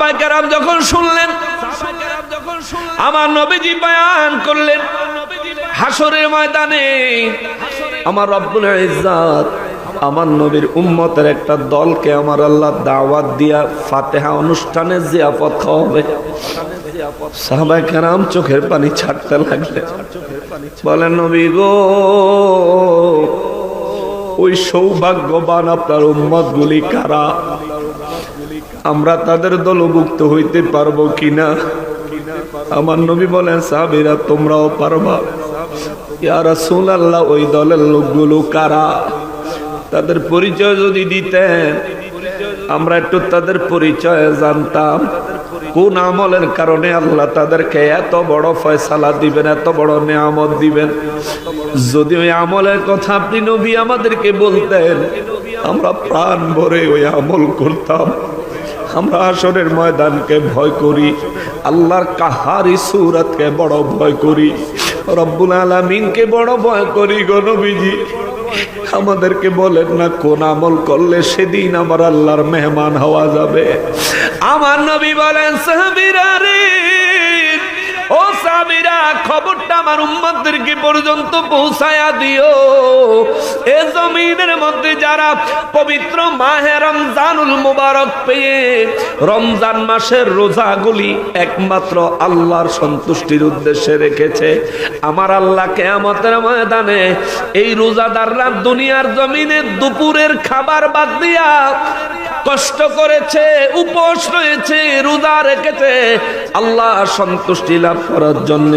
সাহাবাই কেরাম যখন শুনলেন, আমার নবীজি বয়ান করলেন হাসরের ময়দানে আমার রব্বুল ইজ্জাত, আমার নবীর উম্মতের একটা দলকে আমার আল্লাহ দাওয়াত দিয়া ফাতেহা অনুষ্ঠানে জিয়াফত খাওয়াবে। সাহাবাই কেরাম চোখের পানি ছাড়তে লাগলে বলেন, নবী গো, ওই সৌভাগ্যবান আপনার উম্মত গুলি কারা? আমরা তাদের দলভুক্ত হইতে পারব কিনা? আমার নবী বলেন, সাহাবিরা, তোমরাও পারবা। ইয়া রাসূলুল্লাহ, ওই দলের লোকগুলো কারা? তাদের পরিচয় যদি দিতেন, আমরা একটু তাদের পরিচয় জানতাম। কোন আমলের কারণে আল্লাহ তাদেরকে এত বড় ফয়সালা দিবেন, এত বড় নিয়ামত দিবেন? যদি ওই আমলের কথা আপনি নবী আমাদেরকে বলতেন, আমরা প্রাণ ভরে ওই আমল করতাম। আমরা আসরের ময়দানকে ভয় করি, আল্লাহর কাহারি সুরতকে বড় ভয় করি, রব্বুল আলমিনকে বড় ভয় করি গণবিজি আমাদেরকে বলেন না, কোন আমল করলে সেদিন আমার আল্লাহর মেহমান হওয়া যাবে। আমার নবী বলেন, সাহাবিরা রে ও সাবিরা খবরটা আমার উম্মতদেরকে পর্যন্ত পৌঁছায়া দিও। এ জমিনের মধ্যে যারা পবিত্র মাহে রমজানুল মুবারক পেয়ে রমজান মাসের রোজাগুলি একমাত্র আল্লাহর সন্তুষ্টির উদ্দেশ্যে রেখেছে, আমার আল্লাহ কেয়ামতের ময়দানে এই রোজাদাররা দুনিয়ার জমিনে দুপুরের খাবার বাদ দিয়া কষ্ট করেছে, উপোস রয়েছে, রোজা রেখেছে। আল্লাহ সন্তুষ্টি লাভ করার জন্য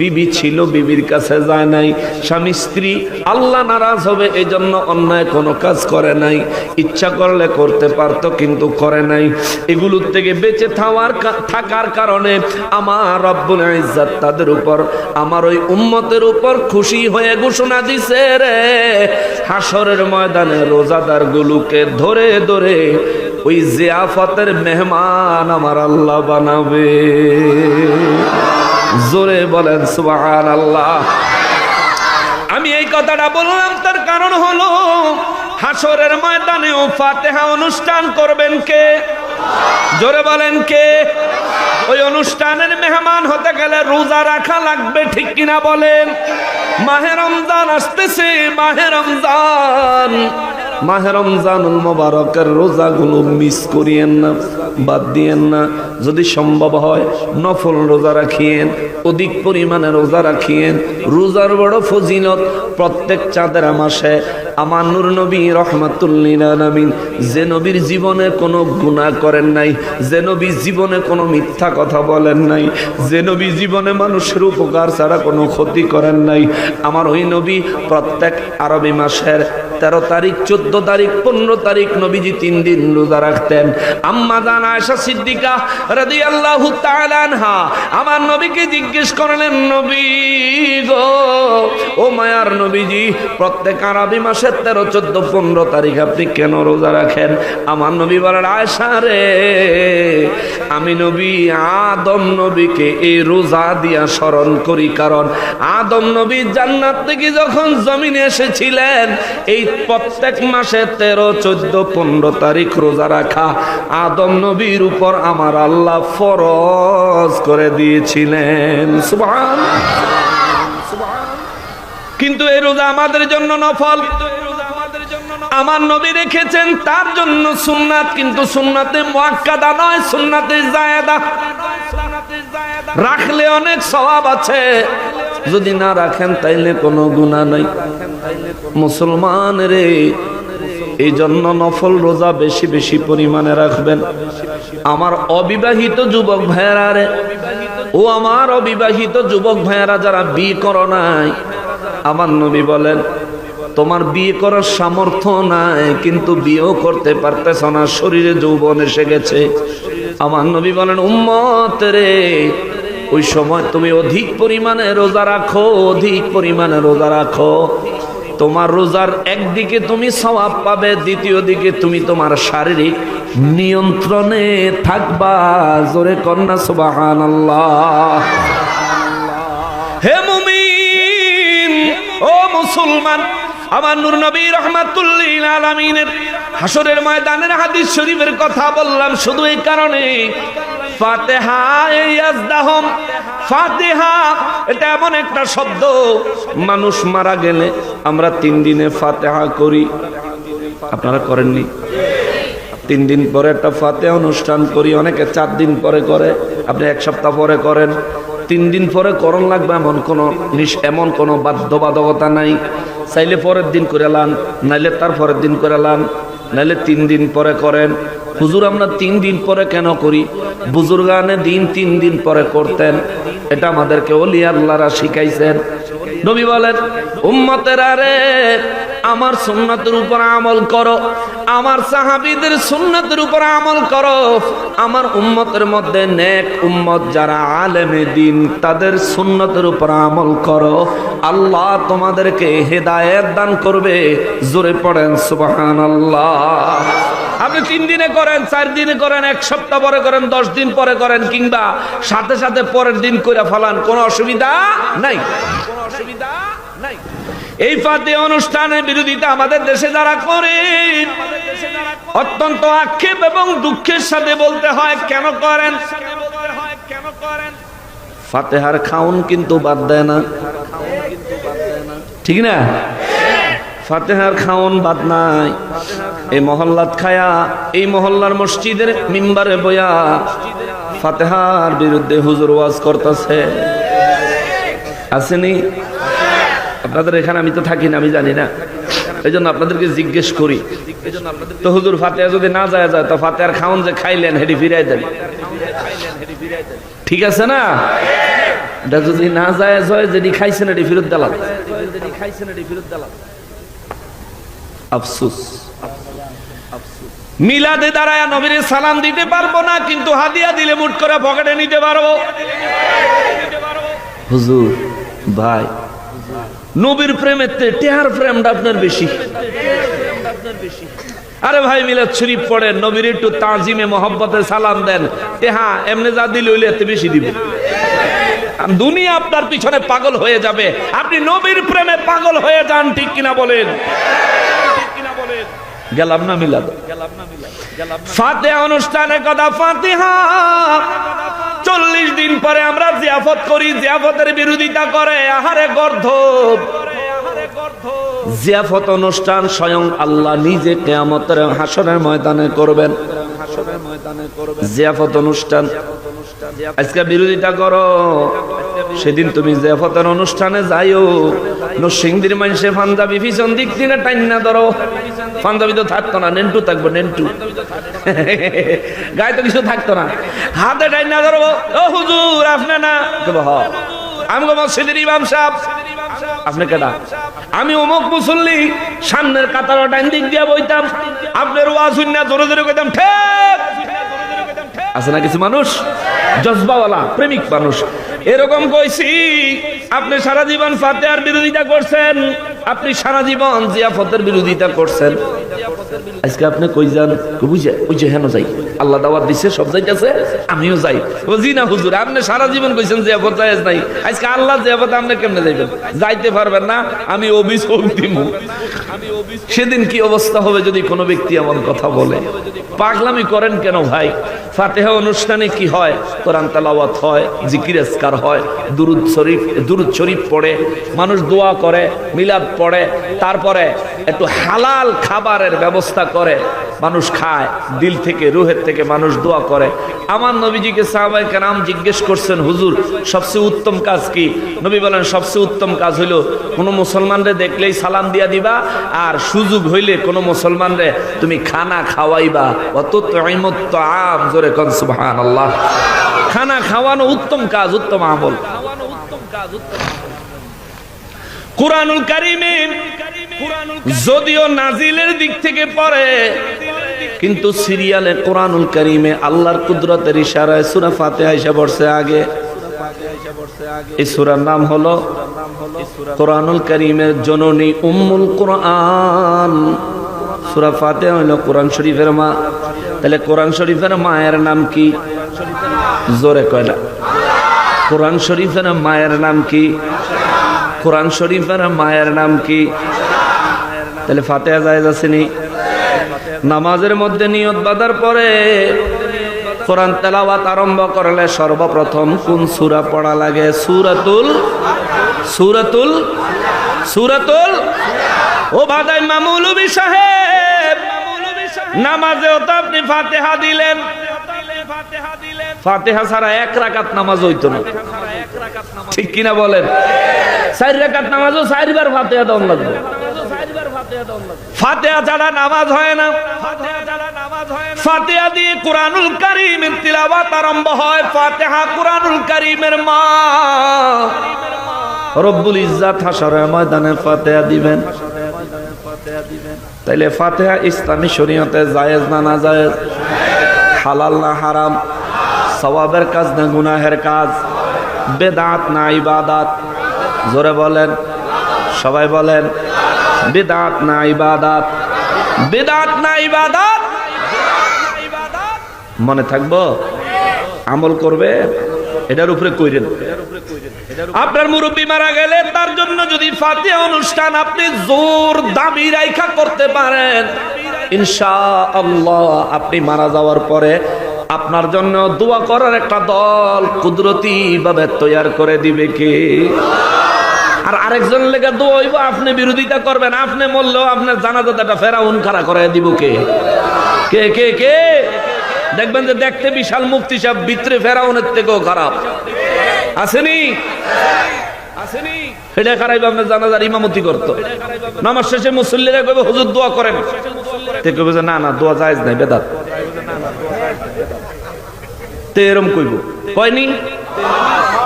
বিবি ছিল, বিবির কাছে যায় নাই। স্বামী, স্ত্রী, আল্লাহ নারাজ হবে এই জন্য অন্যায় কোনো কাজ করে নাই। ইচ্ছা করলে করতে পারতো, কিন্তু করে নাই। এগুলোর থেকে বেঁচে থাওয়ার থাকার কারণে আমার রব্বুল ইজ্জাত তাদের উপর, আমার ওই উম্মতের উপর খুশি হয়ে ঘোষণা দিছে রে। হাসরের ময়দানে রোজাদার গুলোকে ধরে ধরে ওই জিয়াফতের মেহমান আমার আল্লাহ বানাবে। জোরে বলেন সুবহান আল্লাহ আমি এই কথাটা বললাম, তার কারণ হলো হাসরের ময়দানেও ফাতেহা অনুষ্ঠান করবেন কে? জোরে বলেন কে? ওই অনুষ্ঠানের মেহমান হতে গেলে রোজা রাখা লাগবে, ঠিক কিনা বলেন? মাহে রমজান আসতেছে, মাহে রমজান। মাহে রমজানুল মোবারকের রোজাগুলো মিস করিয়েন না, বাদ দিয়েন না। যদি সম্ভব হয়, নফল রোজা রাখিয়েন, অধিক পরিমাণে রোজা রাখিয়েন। রোজার বড় ফজিলত প্রত্যেক চাঁদের মাসে আমার নূর নবী রহমাতুল্লিন যে নবীর জীবনে কোনো গুণা করেন নাই, যে নবী জীবনে কোনো মিথ্যা কথা বলেন নাই, যে নবী জীবনে মানুষের উপকার ছাড়া কোনো ক্ষতি করেন নাই। আমার ওই নবী প্রত্যেক আরবি মাসের তেরো তারিখ, চোদ্দ তারিখ, পনেরো তারিখ নবীজি তিন দিন রোজা রাখতেন। আম্মা জান আয়সা সিদ্দিকা রাদি আল্লাহ তালানহা আমার নবীকে জিজ্ঞেস করলেন, নবী গো, ও মায়ার নবীজি, প্রত্যেক আরবি মাসের তেরো, চোদ্দ, পনেরো তারিখ আপনি কেন রোজা রাখেন? আমার নবী বলেন আয়সা রে, আমি নবী আদম নবীকে এই রোজা দিয়া স্মরণ করি, কারণ আদম নবী জান্নাত থেকে যখন জমিনে এসেছিলেন, এই প্রত্যেক মাসে তেরো, চোদ্দ, পনেরো তারিখ রোজা রাখা আদম নবীর উপর আমার আল্লাহ ফরজ করে দিয়েছিলেন। সুবহান। কিন্তু এই রোজা আমাদের জন্য নফল। আমার নবী রেখেছেন, তার জন্য সুন্নাত, কিন্তু সুন্নাতে মুআক্কাদা নয়, সুন্নাতে জায়েদা রাখলে অনেক সওয়াব আছে। যদি না রাখেন, তাইলে কোনো গুনাহ নাই। মুসলমান রে এই জন্য নফল রোজা বেশি বেশি পরিমাণে রাখবেন। আমার অবিবাহিত যুবক ভাইয়েরা রে, ও আমার অবিবাহিত যুবক ভাইয়েরা যারা বিয়ে করো নাই, আমার নবী বলেন, তোমার বিয়ে করার সামর্থ্য নাই, কিন্তু বিয়েও করতে পারতেছ না, শরীরে যৌবন এসে গেছে। আমার নবী বলেন, উম্মত রে, ওই সময় তুমি অধিক পরিমাণে রোজা রাখো, অধিক পরিমাণে রোজা রাখো। তোমার রোজার একদিকে তুমি সওয়াব পাবে, দ্বিতীয় দিকে তুমি তোমার শারীরিক নিয়ন্ত্রণে থাকবা। জোরে কন্যা সুবাহান হে মুমিন, ও মুসলমান, আমার নূর নবী রহমাতুল্লিল আলামিনের হাসরের ময়দানের হাদিস শরীফের কথা বললাম শুধু এই কারণে। ফাতেহা এটা এমন একটা শব্দ, মানুষ মারা গেলে আমরা তিন দিনে করি। আপনারা করেননি? তিন দিন পরে একটা অনুষ্ঠান করি, অনেকে চার দিন পরে করে, আপনি এক সপ্তাহ পরে করেন। তিন দিন পরে করণ লাগবে এমন কোনো এমন কোনো বাধ্যবাধকতা নাই। চাইলে পরের দিন করে লান, নাইলে তার পরের দিন করে লান। নাইলে তিন দিন পরে করেন। হুজুর, আমরা তিন দিন পরে কেন করি? বুজুর্গানে দিন তিন দিন পরে করতেন। এটা আমাদেরকে অলি শিখাইছেন। নবী বলেন, উম্মতের আরে আমার সুন্নাতের উপর আমল করো। আমার সাহাবীদের সুন্নাতের উপর আমল করো। আমার উম্মতের মধ্যে নেক উম্মত যারা আলেমে দিন, তাদের সুন্নতের উপর আমল করো। আল্লাহ তোমাদেরকে হেদায়েত দান করবে। জোরে পড়েন সুবাহান আল্লাহ আপনি তিন দিনে করেন, চার দিনে করেন, এক সপ্তাহ পরে করেন, দশ দিন পরে করেন, কিংবা সাথে সাথে পরের দিন করে ফেলান, কোনো অসুবিধা নাই। কোনো অসুবিধা এই ফাতে অনুষ্ঠানের বিরোধিতা আমাদের দেশে যারা করে, অত্যন্ত আক্ষেপ এবং দুঃখের সাথে বলতে হয়, কেন করেন? ফাতেহার খাউন কিন্তু বাদ দেয় না। ঠিক না? ফাতেহার খাওন বাদ নাই। এই মহল্লাত খায়া, এই মহল্লার মসজিদের মিম্বারে বয়া ফাতেহার বিরুদ্ধে হুজুর ওয়াজ করতেছে। আসেনি? আপনাদের এখানে আমি তো থাকি না, আমি জানি না। এই জন্য আপনাদেরকে জিজ্ঞেস করি। তো হুজুর ফাতেহা যদি না যায় যায়, তো ফাতেহার খাওন যে খাইলেন হেডি ফিরাই দেন। ঠিক আছে না? এটা যদি না যায় জয় যেটি খাইছেন এটি ফেরত দালাল। আফসুস। মিলাদে দাঁড়ায় নবীর সালাম দিতে পারব না, কিন্তু হাদিয়া দিলে মুট করে পকেটে নিতে পারব। হুজুর, ভাই নবীর প্রেমের টেহার প্রেমটা আপনার বেশি। আরে ভাই, মিলাদ শরীফ পড়েন, নবীর একটু তাজিমে মহব্বতে সালাম দেন। টেহা, এমনি যা দিলে ওইলে এত বেশি দিব। দুনিয়া আপনার পিছনে পাগল হয়ে যাবে। আপনি নবীর প্রেমে পাগল হয়ে যান, ঠিক কিনা বলেন? গেলাম না মিলাদ। ফাতে অনুষ্ঠানে কথা, ফাতিহা। চল্লিশ দিন পরে আমরা জিয়াফত করি, জিয়াফতের বিরোধিতা করে, আহারে গর্ধ জিয়াফত অনুষ্ঠান স্বয়ং আল্লাহ নিজে কেয়ামতের হাসনের ময়দানে করবেন। জিয়াফত অনুষ্ঠান, আজকে বিরোধিতা করো। সেদিন তুমি জিয়াফতের অনুষ্ঠানে যাইও। নরসিংদীর মানুষে পাঞ্জাবি পিছন দিক থেকে টাইনা ধরো। পাঞ্জাবি তো থাকতো না, নেন্টু থাকব, নেন্টু। গায়ে তো কিছু থাকতো না। হাতে টাইনা ধরবো ও হুজুর, আপনি না? হ। আমি মসজিদের ইমাম সাহেব, আপনি কেডা? আমি অমুক মুসল্লি, সামনের কাতার ডাইন দিক দিয়ে বইতাম। আপনার ওয়াজ শুননা জোরে জোরে কইতাম, ঠিক! আছে না কিছু মানুষ? জজবাওয়ালা, প্রেমিক মানুষ। এরকম কইছি, আপনি সারা জীবন আর বিরোধিতা করছেন। আপনি সারা জীবন জিয়াফতের বিরোধিতা করছেন। আজকে আপনি কই যান? বুঝে ওই যে হেন যাই? আল্লাহ দাওয়াত দিছে, সব যাইতেছে, আমিও যাই। ও জি না, হুজুর, আপনি সারা জীবন কইছেন জিয়াফত যাইজ নাই। আজকে আল্লাহ জিয়াফত আপনি কেমনে যাইবেন? যাইতে পারবেন না, আমি অভিযোগ দিব সেদিন কি অবস্থা হবে যদি কোনো ব্যক্তি এমন কথা বলে? পাগলামি করেন কেন ভাই? ফাতেহা অনুষ্ঠানে কি হয়? কোরআন তালাওয়াত হয় জিকির এসকার হয়, দুরুদ শরীফ দুরুদ শরীফ পড়ে, মানুষ দোয়া করে, মিলাদ পড়ে, তারপরে একটু হালাল খাবারের ব্যবস্থা করে মানুষ খায়, দিল থেকে, রুহের থেকে মানুষ দোয়া করে। আমার নবীজিকে সাহাবাই কেরাম জিজ্ঞেস করছেন, হুজুর, সবচেয়ে উত্তম কাজ কি? নবী বলেন, সবচেয়ে উত্তম কাজ হইল কোনো মুসলমানরে দেখলেই সালাম দিয়া দিবা, আর সুযোগ হইলে কোনো মুসলমানরে তুমি খানা খাওয়াইবা। অত তো আম জোরে কন সুবহান আল্লাহ খানা খাওয়ানো উত্তম কাজ, উত্তম আমল। কুরআনুল কারিমে যদিও নাজিলের দিক থেকে পড়ে, কিন্তু সিরিয়ালে কোরআনুল কারিমে আল্লাহর কুদরতের ইশারায় সুরা ফাতিহা এসে পড়ছে আগে। এই সূরার নাম হলো কোরআনুল কারিমের জননী উম্মুল কোরআন। সুরা ফাতিহা হলো কোরআন শরীফের মা। তাহলে কোরআন শরীফের মায়ের নাম কি? জোরে কয় না। কোরআন শরীফের মায়ের নাম কি? কোরআন শরীফের মায়ের নাম কি? তাহলে ফাতেহা জায়েজ আসেনি। নামাজের মধ্যে নিয়ত বাঁধার পরে কোরআন তেলাওয়াত আরম্ভ করলে সর্বপ্রথম কোন সূরা পড়া লাগে? সূরাতুল সূরাতুল সূরাতুল ও বাদাই মামুলুবি সাহেব, নামাজেও তো আপনি ফাতেহা দিলেন। ফাতেহা ছাড়া এক রাকাত নামাজ হইতো না। ঠিক কিনা বলেন? চার রাকাত নামাজও চারবার ফাতেহা দম লাগবে। ফাতেহা ছাড়া নামাজ হয় না। ফাতেহা দিয়ে কোরআনুল কারীমের তিলাওয়াত আরম্ভ হয়। ফাতেহা কোরআনুল কারীমের মা। রব্বুল ইজ্জাত হাসরের ময়দানে ফাতেহা দিবেন। তাইলে ফাতেহা ইসলামী শরীয়তে জায়েজ না না জায়েজ? হালাল না হারাম, সওয়াবের কাজ না গুনাহের কাজ, বেদাত না ইবাদাত। জোরে বলেন, সবাই বলেন, বেদাত না ইবাদাত। বেদাত না ইবাদাত? মনে থাকব? আমল করবে? এটার উপরে কইরেন। আপনার মুরব্বী মারা গেলে তার জন্য যদি ফাতিহা অনুষ্ঠান আপনি জোর দাবি রাইখা করতে পারেন। ইনশা আল্লাহ আপনি মারা যাওয়ার পরে আপনার জন্য দোয়া করার একটা দল কুদরতি ভাবে তৈয়ার করে দিবে কে? আর আরেকজন লেগে দোয়া আপনি বিরোধিতা করবেন, আপনি মরলেও আপনার জানাজাটা ফেরাউন খাড়া করে দিব কে? কে কে কে? দেখবেন যে দেখতে বিশাল মুক্তি সাহেব, ভিতরে ফেরাউনের থেকেও খারাপ। আসেনি? আসেনি? এটা খারাপ আপনার জানাজার ইমামতি করতো। নামাজ শেষে মুসল্লিরা কইবে, হুজুর দোয়া করেন। তে কইবে না না, দোয়া নাই, বেদাত। এরম কইব, কয়নি?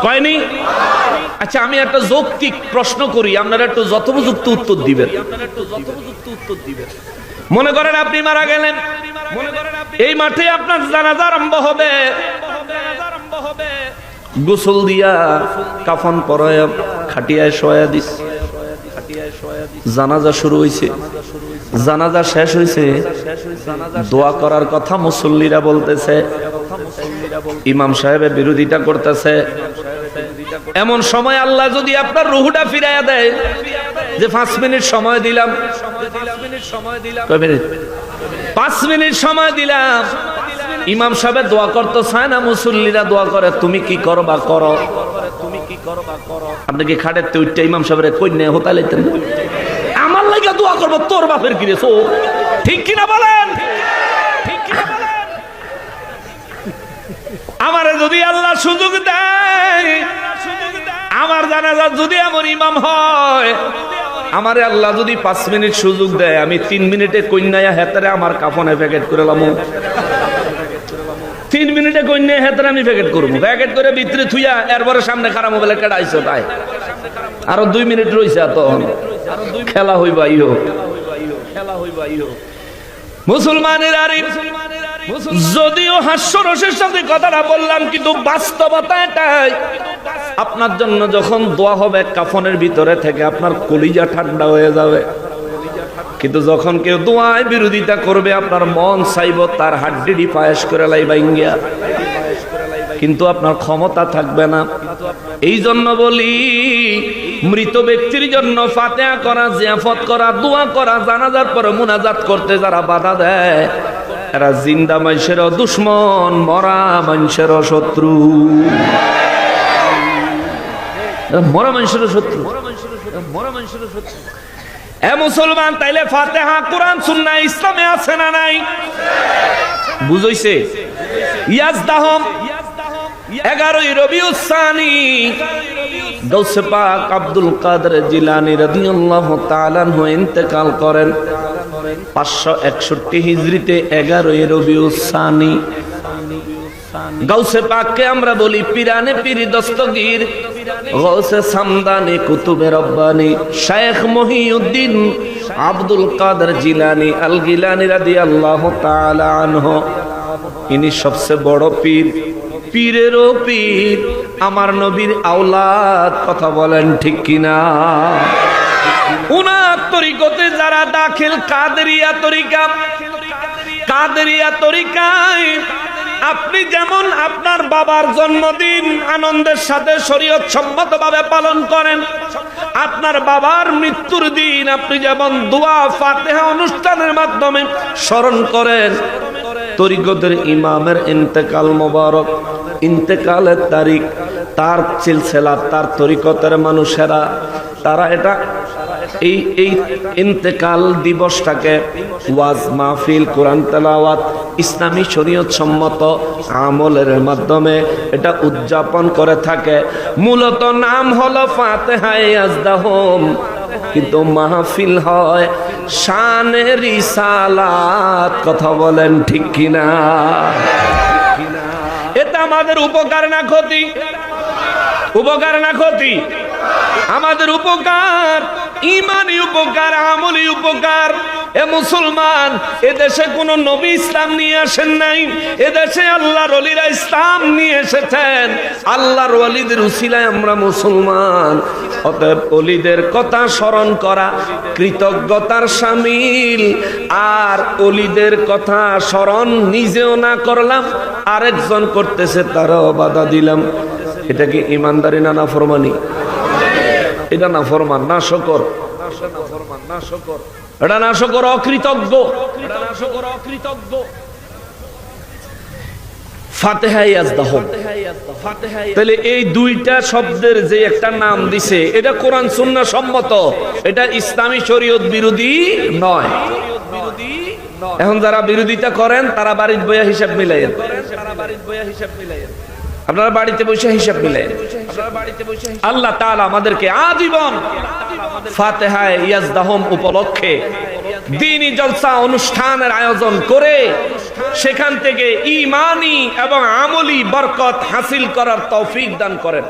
কয়নি? আচ্ছা আমি একটা যৌক্তিক প্রশ্ন করি, আপনারা একটু যথোপযুক্ত উত্তর দিবেন। মনে করেন আপনি মারা গেলেন। এই মাঠে আপনার জানাজা আরম্ভ হবে। গোসল দিয়া কাফন পরায় খাটিয়ায় শোয়া দিস। জানাজা শুরু হয়েছে জানাজা শেষ হয়েছে দোয়া করার কথা মুসল্লিরা বলতেছে। ইমাম সাহেবের বিরোধিতা করতেছে। এমন সময় আল্লাহ যদি আপনার রুহুটা ফিরাইয়া দেয়, যে পাঁচ মিনিট সময় দিলাম। পাঁচ মিনিট সময় দিলাম। ইমাম সাহেব দোয়া করতে চায় না মুসল্লিরা দোয়া করে, তুমি কি করো বা করো? তুমি কি করো বা করো আপনি কি খাটের তো উঠতে ইমাম সাহেবের কন্যা হতা লাইতেন আমার লাগা দোয়া করব, তোর বাপের কি রে সো ঠিক কিনা বলেন? আমারে যদি আল্লাহ সুযোগ দেয়, আমার জানাজা যদি এমন ইমাম হয়, আমারে আল্লাহ যদি পাঁচ মিনিট সুযোগ দেয়, আমি তিন মিনিটে কন্যায় হেতারে আমার কাফনে প্যাকেট করে লামো। তিন মিনিটে কন্যা হেতারে আমি প্যাকেট করব। প্যাকেট করে ভিতরে থুইয়া, এরপরে সামনে খারাপ মোবাইলে কেডা আইসো তাই? আরও দুই মিনিট রয়েছে তখন। খেলা হইবা মুসলমানের আরে যদিও হাস্যরসের সাথে কথাটা বললাম, কিন্তু বাস্তবতা এটাই। আপনার জন্য যখন দোয়া হবে, কাফনের ভিতরে থেকে আপনার কলিজা ঠান্ডা হয়ে যাবে। কিন্তু যখন কেউ দোয়ায় বিরোধিতা করবে, আপনার মন চাইব তার হাড্ডিডি পায়েস করে লাইবা ইঙ্গিয়া। কিন্তু আপনার ক্ষমতা থাকবে না। এই জন্য বলি, মৃত ব্যক্তির জন্য ফাতেহা করা, জিয়াফত করা, দোয়া করা, জানাজার পরে মুনাজাত করতে যারা বাধা দেয়, এরা জিন্দা মানুষেরও দুশ্মন, মরা মানুষেরও শত্রু। মরা মানুষেরও শত্রু। মরা মানুষেরও শত্রু। এ মুসলমান, তাইলে ফাতেহা, কোরআন, সুন্নাহ, ইসলামে আছে না নাই? বুঝইছে? ইয়াজদাহম এগারোই রবিউসানি গৌসে পাক আব্দুল কাদের জিলানি রাদিয়াল্লাহু তাআলা আনহু ইন্তেকাল করেন। পাঁচশো একষট্টি হিজরিতে এগারোই রবিউসানি গাউসে পাককে আমরা বলি পিরানে পিরি দস্তগীর। গৌসে সামদানি কুতুবে রব্বানি। শেখ মহিউদ্দিন আব্দুল কাদের জিলানি আল গিলানি রাদিয়াল্লাহু তাআলা আনহু। ইনি সবচেয়ে বড় পীর। পীরেরও পীর, আমার নবীর আওলাদ, কথা বলেন ঠিক কিনা? উনার তরিকতে যারা দাখিল কাদেরিয়া তরিকা, কাদেরিয়া তরিকায় আপনি যেমন আপনার বাবার জন্মদিন আনন্দের সাথে শরীয়ত সম্মতভাবে পালন করেন, আপনার বাবার মৃত্যুর দিন আপনি যেমন দোয়া, ফাতেহা অনুষ্ঠানের মাধ্যমে স্মরণ করেন, তরিকতের ইমামের ইন্তেকাল মোবারক। ইন্তেকালের তারিখ, তার সিলসিলা, তার তরিকতের মানুষেরা, তারা এটা এই এই ইন্তেকাল দিবসটাকে ওয়াজ মাহফিল, কোরআন তেলাওয়াত, ইসলামী শরীয়ত সম্মত আমলের মাধ্যমে এটা উদযাপন করে থাকে। মূলত নাম হলো ফাতেহায়ে আজদাহম। কিন্তু মাহফিল হয় শানে রিসালাত, কথা বলেন ঠিক কিনা? এটা আমাদের উপকার না ক্ষতি? উপকার না ক্ষতি? আমাদের উপকার ইমানি উপকার, আমলই উপকার। এ মুসলমান এদেশে কোন নবী ইসলাম নিয়ে আসেন নাই এদেশে আল্লাহর অলিরা ইসলাম নিয়ে এসেছেন। আল্লাহর অলিদের উসিলায় আমরা মুসলমান। অতএব অলিদের কথা স্মরণ করা, কৃতজ্ঞতার সামিল। আর অলিদের কথা স্মরণ নিজেও না করলাম, আরেকজন করতেছে, তারাও বাধা দিলাম। এটা কি ইমানদারি না না ফরমানি এটা না ফরমান, না শকর। এটা না শকর, অকৃতজ্ঞ। এই দুইটা শব্দের যে একটা নাম দিছে, এটা সুন্নাহ সম্মত। এটা ইসলামী বিরোধী নয়। এখন যারা বিরোধিতা করেন, তারা বাড়ির বইয়া হিসাব মিলাইয়েন। আপনারা বাড়িতে বসে হিসাব মিলেন আল্লাহ তাআলা আমাদেরকে আজীবন ফাতেহায় ইয়াজদাহম উপলক্ষে দিনী জলসা অনুষ্ঠানের আয়োজন করে সেখান থেকে ইমানি এবং আমলি বরকত হাসিল করার তৌফিক দান করেন।